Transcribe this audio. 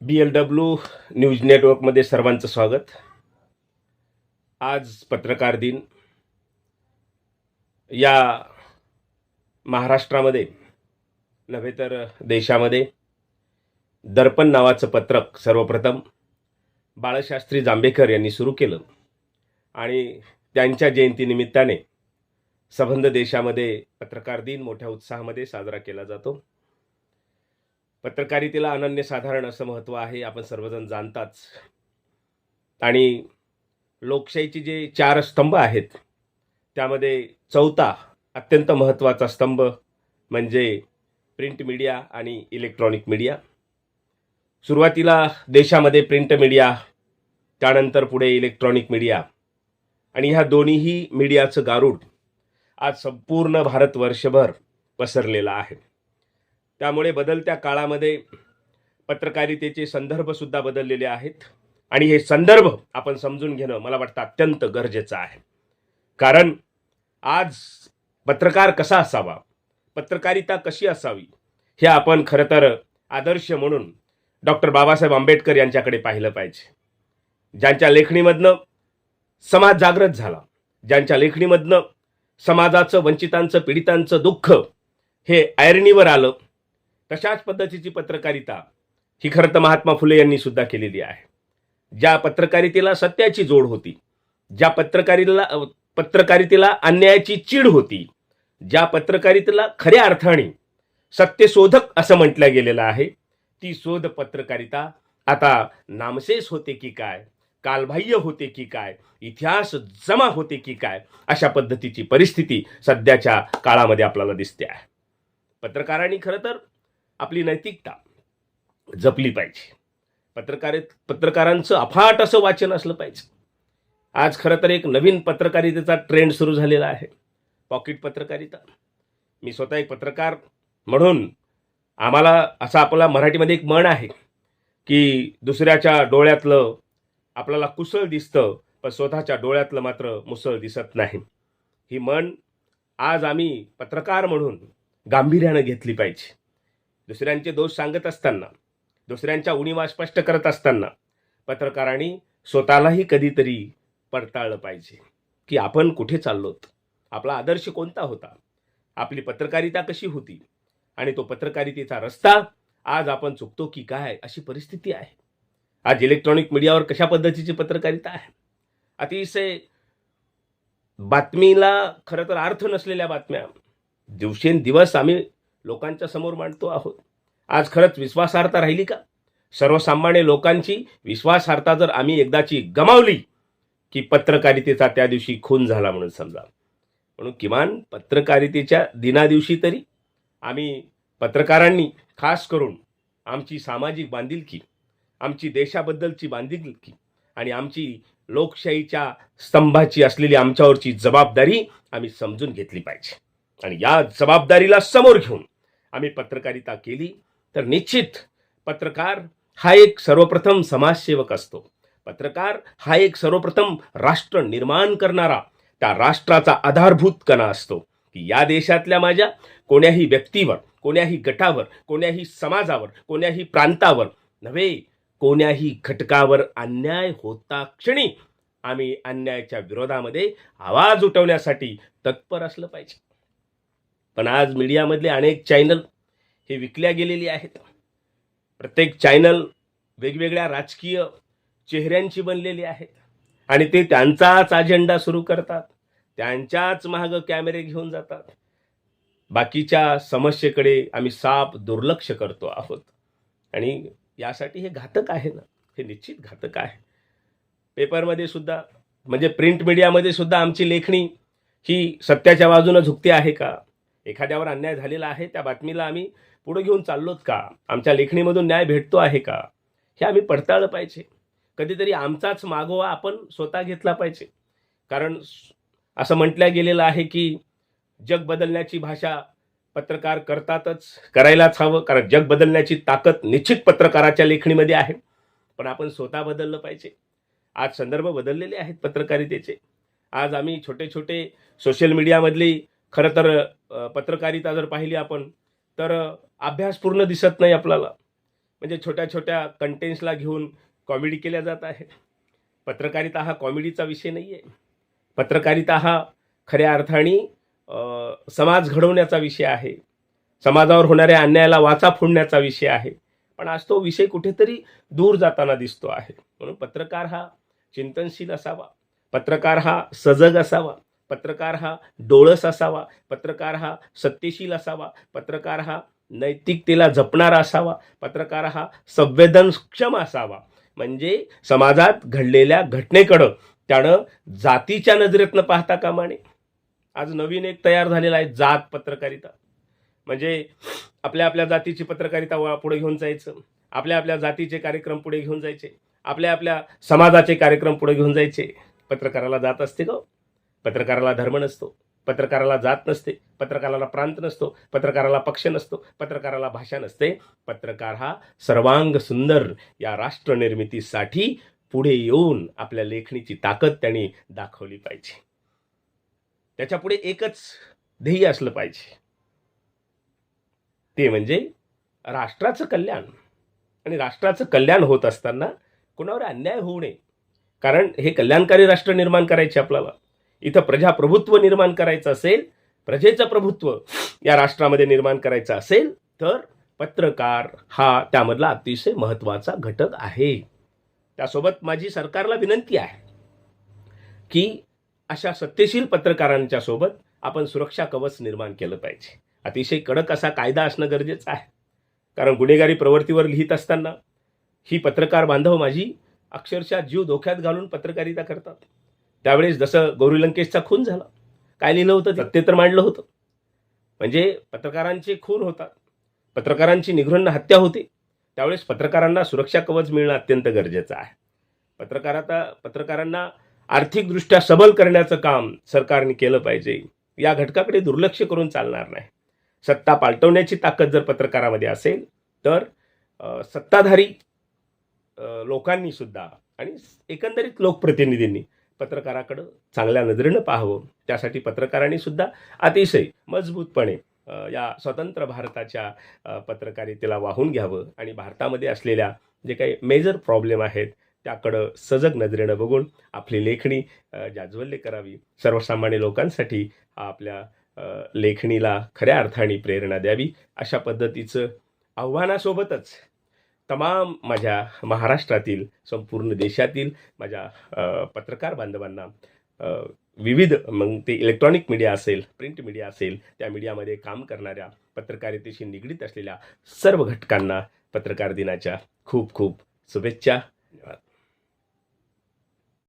बी L W news नेटवर्कमध्ये सर्वांचं स्वागत. आज पत्रकार दिन. या महाराष्ट्रामध्ये नव्हे तर देशामध्ये दर्पण नावाचं पत्रक सर्वप्रथम बाळशास्त्री जांभेकर यांनी सुरू केलं. आणि त्यांच्या जयंतीनिमित्ताने सबंध देशामध्ये पत्रकार दिन मोठ्या उत्साहामध्ये साजरा केला जातो. पत्रकारितेला अनन्यसाधारण असं महत्त्व आहे आपण सर्वजण जाणताच आणि लोकशाहीचे जे चार स्तंभ आहेत त्यामध्ये चौथा अत्यंत महत्त्वाचा स्तंभ म्हणजे प्रिंट मीडिया आणि इलेक्ट्रॉनिक मीडिया. सुरुवातीला देशामध्ये प्रिंट मीडिया त्यानंतर पुढे इलेक्ट्रॉनिक मीडिया आणि ह्या दोन्हीही मीडियाचं गारूड आज संपूर्ण भारतवर्षभर पसरलेलं आहे. त्यामुळे बदलत्या काळामध्ये पत्रकारितेचे संदर्भसुद्धा बदललेले आहेत. आणि हे संदर्भ आपण समजून घेणं मला वाटतं अत्यंत गरजेचं आहे. कारण आज पत्रकार कसा असावा पत्रकारिता कशी असावी हे आपण खरं तर आदर्श म्हणून डॉक्टर बाबासाहेब आंबेडकर यांच्याकडे पाहिलं पाहिजे. ज्यांच्या लेखणीमधनं समाज जागृत झाला ज्यांच्या लेखणीमधनं समाजाचं वंचितांचं पीडितांचं दुःख हे ऐरणीवर आलं तशाच पद्धतीची पत्रकारिता ही खरं तर महात्मा फुले यांनी सुद्धा केलेली आहे. ज्या पत्रकारितेला सत्याची जोड होती ज्या पत्रकारितेला पत्रकारितेला अन्यायाची चीड होती ज्या पत्रकारितेला खऱ्या अर्थाने सत्यशोधक असं म्हटलं गेलेलं आहे ती शोध पत्रकारिता आता नामशेष होते की काय कालबाह्य होते की काय इतिहास जमा होते की काय अशा पद्धतीची परिस्थिती सध्याच्या काळामध्ये आपल्याला दिसते आहे. पत्रकारांनी खरं तर आपली नैतिकता जपली पाहिजे. पत्रकारित पत्रकारांचं अफाट असं वाचन असलं पाहिजे. आज खरं तर एक नवीन पत्रकारितेचा ट्रेंड सुरू झालेला आहे. पॉकेट पत्रकारिता. मी स्वतः एक पत्रकार म्हणून आम्हाला असा आपला मराठीमध्ये एक म्हण आहे की दुसऱ्याच्या डोळ्यातलं आपल्याला कुसळ दिसतं पण स्वतःच्या डोळ्यातलं मात्र मुसळ दिसत नाही. ही म्हण आज आम्ही पत्रकार म्हणून गांभीर्यानं घेतली पाहिजे. दुसऱ्यांचे दोष सांगत असताना दुसऱ्यांच्या उणीवा स्पष्ट करत असताना पत्रकारांनी स्वतःलाही कधीतरी पडताळलं पाहिजे. की आपण कुठे चाललोत? आपला आदर्श कोणता होता? आपली पत्रकारिता कशी होती? आणि तो पत्रकारितेचा रस्ता आज आपण चुकतो की काय अशी परिस्थिती आहे. आज इलेक्ट्रॉनिक मीडियावर कशा पद्धतीची पत्रकारिता आहे? अतिशय बातमीला खरं तर अर्थ नसलेल्या बातम्या. दिवसेंदिवस आम्ही लोकांच्या समोर मांडतो आहोत. आज खरंच विश्वासार्हता राहिली का? सर्वसामान्य लोकांची विश्वासार्हता जर आम्ही एकदाची गमावली की पत्रकारितेचा त्या दिवशी खून झाला म्हणून समजा. म्हणून किमान पत्रकारितेच्या दिनादिवशी तरी आम्ही पत्रकारांनी खास करून आमची सामाजिक बांधिलकी आमची देशाबद्दलची बांधिलकी आणि आमची लोकशाहीच्या स्तंभाची असलेली आमच्यावरची जबाबदारी आम्ही समजून घेतली पाहिजे. आणि या जबाबदारीला समोर घेऊन आम्ही पत्रकारिता केली तर निश्चित पत्रकार हा एक सर्वप्रथम समाजसेवक असतो. पत्रकार हा एक सर्वप्रथम राष्ट्र निर्माण करणारा त्या राष्ट्राचा आधारभूत कणा असतो. की या देशातल्या माझ्या कोण्याही व्यक्तीवर कोण्याही गटावर कोण्याही समाजावर कोण्याही प्रांतावर नव्हे कोण्याही घटकावर अन्याय होता क्षणी आम्ही अन्यायाच्या विरोधामध्ये आवाज उठवण्यासाठी तत्पर असलं पाहिजे. पण आज मीडियामधले अनेक चॅनल हे विकल्या गेलेली आहेत. प्रत्येक चॅनल वेगवेगळ्या राजकीय चेहऱ्यांची बनलेली आहेत. आणि ते त्यांचाच अजेंडा सुरू करतात. त्यांच्याच मागं कॅमेरे घेऊन जातात. बाकीच्या समस्येकडे आम्ही साप दुर्लक्ष करतो आहोत. आणि यासाठी हे घातक आहे ना? हे निश्चित घातक आहे. पेपरमध्ये सुद्धा म्हणजे प्रिंट मीडियामध्ये सुद्धा आमची लेखणी ही सत्याच्या बाजूनं झुकते आहे का? एखाद्यावर अन्याय झालेला आहे त्या बातमीला आम्ही पुढे घेऊन चाललोत का? आमच्या लेखणीमधून न्याय भेटतो आहे का? हे आम्ही पडताळलं पाहिजे. कधीतरी आमचाच मागोवा आपण स्वतः घेतला पाहिजे. कारण असं म्हटलं गेलेलं आहे की जग बदलण्याची भाषा पत्रकार करतातच करायलाच हवं. कारण जग बदलण्याची ताकद निश्चित पत्रकाराच्या लेखणीमध्ये आहे. पण आपण स्वतः बदललं पाहिजे. आज संदर्भ बदललेले आहेत पत्रकारितेचे. आज आम्ही छोटे छोटे सोशल मीडियामधली खरं तर पत्रकारिता जर पाहिली आपण तर अभ्यास पूर्ण दिसत नाही आपल्याला. म्हणजे छोट्या छोट्या कंटेंट्सला घेऊन कॉमेडी केल्या जात आहे. पत्रकारिता हा कॉमेडीचा विषय नाही आहे पत्रकारिता हा खऱ्या अर्थाने समाज घडवण्याचा विषय आहे. समाजावर होणाऱ्या अन्यायाला वाचा फोडण्याचा विषय आहे. पण आज तो विषय कुठेतरी दूर जाताना दिसतो आहे. म्हणून पत्रकार हा चिंतनशील असावा. पत्रकार हा सजग असावा. पत्रकार हा डोळस असावा पत्रकार हा सत्यशील असावा पत्रकार हा नैतिकतेला जपणारा असावा पत्रकार हा संवेदनक्षम असावा. म्हणजे समाजात घडलेल्या घटनेकडं त्यानं जातीच्या नजरेतनं पाहता कामा नये आज नवीन एक तयार झालेला आहे जात पत्रकारिता. म्हणजे आपल्या आपल्या जातीची पत्रकारिता पुढे घेऊन जायचं आपल्या आपल्या जातीचे कार्यक्रम पुढे घेऊन जायचे आपल्या आपल्या समाजाचे कार्यक्रम पुढे घेऊन जायचे. पत्रकाराला जात असते गं पत्रकाराला धर्म नसतो पत्रकाराला जात नसते पत्रकाराला प्रांत नसतो पत्रकाराला पक्ष नसतो पत्रकाराला भाषा नसते. पत्रकार हा सर्वांग सुंदर या राष्ट्र निर्मितीसाठी पुढे येऊन आपल्या लेखणीची ताकद त्यांनी दाखवली पाहिजे. त्याच्या पुढे एकच ध्येय असलं पाहिजे. ते म्हणजे राष्ट्राचं कल्याण. आणि राष्ट्राचं कल्याण होत असताना कोणावर अन्याय होऊ नये. कारण हे कल्याणकारी राष्ट्र निर्माण करायचे आपल्याला. इथं प्रजाप्रभुत्व निर्माण करायचं असेल प्रजेचं प्रभुत्व या राष्ट्रामध्ये निर्माण करायचं असेल तर पत्रकार हा त्यामधला अतिशय महत्त्वाचा घटक आहे. त्यासोबत माझी सरकारला विनंती आहे की अशा सत्यशील पत्रकारांच्या सोबत आपण सुरक्षा कवच निर्माण केलं पाहिजे. अतिशय कडक असा कायदा असणं गरजेचं आहे. कारण गुन्हेगारी प्रवृत्तीवर लिहित असताना ही पत्रकार बांधव माझी अक्षरशः जीव धोक्यात घालून पत्रकारिता करतात. त्यावेळेस जसं गौरी लंकेशचा खून झाला काय लिहिलं होतं ते? तर मांडलं होतं. म्हणजे पत्रकारांचे खून होतात. पत्रकारांची निघृण हत्या होते. त्यावेळेस पत्रकारांना सुरक्षा कवच मिळणं अत्यंत गरजेचं आहे. पत्रकाराता पत्रकारांना आर्थिकदृष्ट्या सबल करण्याचं काम सरकारने केलं पाहिजे. या घटकाकडे दुर्लक्ष करून चालणार नाही. सत्ता पालटवण्याची ताकद जर पत्रकारामध्ये असेल तर सत्ताधारी लोकांनीसुद्धा लोकांनी सुद्धा आणि एकंदरीत लोकप्रतिनिधींनी पत्रकाराकडं चांगल्या नजरेनं पाहावं. त्यासाठी पत्रकारांनी सुद्धा अतिशय मजबूतपणे या स्वतंत्र भारताच्या पत्रकारितेला वाहून घ्यावं आणि भारतामध्ये असलेल्या जे काही मेजर प्रॉब्लेम आहेत त्याकडं सजग नजरेनं बघून आपली लेखणी जाज्वल्य करावी. सर्वसामान्य लोकांसाठी आपल्या लेखणीला खऱ्या अर्थाने प्रेरणा द्यावी अशा पद्धतीचं आव्हानासोबतच तमाम माझ्या महाराष्ट्रातील संपूर्ण देशातील माझ्या पत्रकार बांधवांना विविध मग ते इलेक्ट्रॉनिक मीडिया असेल प्रिंट मीडिया असेल त्या मीडियामध्ये काम करणाऱ्या पत्रकारितेशी निगडीत असलेल्या सर्व घटकांना पत्रकार दिनाच्या खूप खूप शुभेच्छा. धन्यवाद.